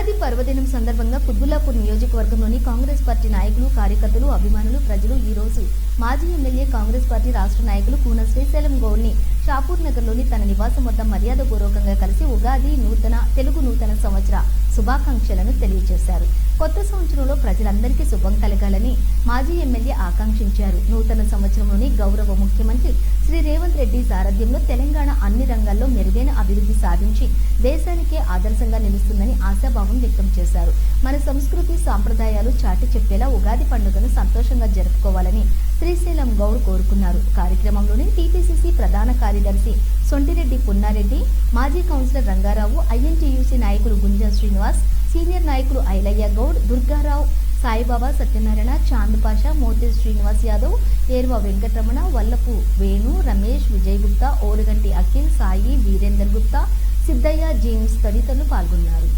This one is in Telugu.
ఉగాది పర్వదినం సందర్భంగా కుత్బుల్లాపూర్ నియోజకవర్గంలోని కాంగ్రెస్ పార్టీ నాయకులు కార్యకర్తలు అభిమానులు ప్రజలు ఈ రోజు మాజీ ఎమ్మెల్యే కాంగ్రెస్ పార్టీ రాష్ట్ర నాయకులు కూన శ్రీశైలం గౌడ్ని షాపూర్ నగర్లోని తన నివాసం వద్ద మర్యాదపూర్వకంగా కలిసి ఉగాది నూతన తెలుగు నూతన సంవత్సర శుభాకాంక్షలను తెలియజేశారు. కొత్త సంవత్సరంలో ప్రజలందరికీ శుభం కలగాలని మాజీ ఎమ్మెల్యే ఆకాంక్షించారు. నూతన సంవత్సరంలోని గౌరవ ముఖ్యమంత్రి శ్రీ రేవంత్ రెడ్డి సారథ్యంలో తెలంగాణ అన్ని రంగాల్లో మెరుగైన అభివృద్ధి సాధించి దేశానికే ఆదర్శంగా నిలుస్తుందని ఆశాభావం వ్యక్తం చేశారు. మన సంస్కృతి సాంప్రదాయాలు చాటి చెప్పేలా ఉగాది పండుగను సంతోషంగా జరుపుకోవాలని శ్రీశైలం గౌడ్ కోరుకున్నారు. కార్యక్రమంలోని టీపీసీసీ ప్రధాన కార్యదర్శి సొంటిరెడ్డి పున్నారెడ్డి మాజీ కౌన్సిలర్ రంగారావు ఐఎన్టీయూసీ నాయకులు గుంజన్ శ్రీనివాస్ సీనియర్ నాయకులు ఐలయ్య గౌడ్ దుర్గారావు సాయిబాబా సత్యనారాయణ చాంద్ పాషా మోతి శ్రీనివాస్ యాదవ్ ఏర్వ వెంకటరమణ వల్లపు వేణు రమేష్ విజయ్ గుప్తా ఓరుగంటి అఖిల్ సాయి వీరేందర్ గుప్తా సిద్ధయ్య జేమ్స్ తదితరులు పాల్గొన్నారు.